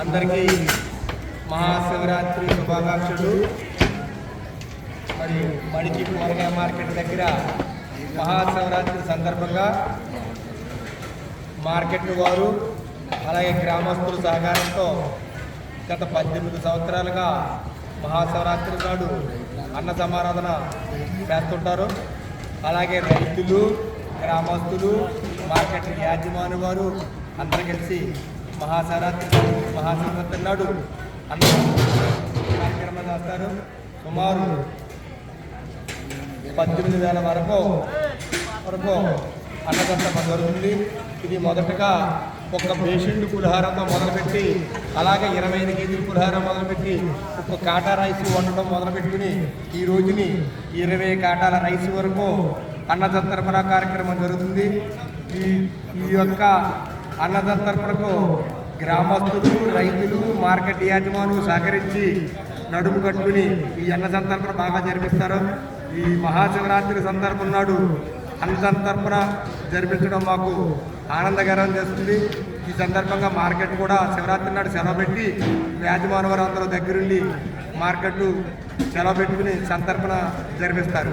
అందరికీ మహాశివరాత్రి శుభాకాంక్షలు. మరి మడికి కూరగాయ మార్కెట్ దగ్గర మహాశివరాత్రి సందర్భంగా మార్కెట్ వారు అలాగే గ్రామస్తుల సహకారంతో గత పద్దెనిమిది సంవత్సరాలుగా మహాశివరాత్రి నాడు అన్న సమారాధన చేస్తుంటారు. అలాగే రైతులు గ్రామస్తులు మార్కెట్ యాజమాని వారు అందరూ కలిసి మహాశివరాత్రి మహాశివరాత్రి నాడు అన్న కార్యక్రమం చేస్తారు. సుమారు పద్దెనిమిది వేల వరకు వరకు అన్నదంతం జరుగుతుంది. ఇది మొదటగా ఒక పేషెంట్ పులిహారంతో మొదలుపెట్టి అలాగే ఇరవై ఐదు కేజీల పులిహారం మొదలుపెట్టి ఒక కాటా రైస్ వండడం మొదలుపెట్టుకుని ఈ రోజుని ఇరవై కాటాల రైస్ వరకు అన్నదత్తర్పణ కార్యక్రమం జరుగుతుంది. ఈ ఈ యొక్క అన్నదత్తర్పణకు గ్రామస్తులు రైతులు మార్కెట్ యాజమానులు సహకరించి నడుము కట్టుకుని ఈ అన్న సంతర్పణ బాగా జరిపిస్తారు. ఈ మహాశివరాత్రి సందర్భం నాడు అన్న సంతర్పణ జరిపించడం మాకు ఆనందకరం చేస్తుంది. ఈ సందర్భంగా మార్కెట్ కూడా శివరాత్రి నాడు సెలవు పెట్టి యాజమాని వారు అందరూ దగ్గరుండి మార్కెట్ సెలవు పెట్టుకుని సంతర్పణ జరిపిస్తారు.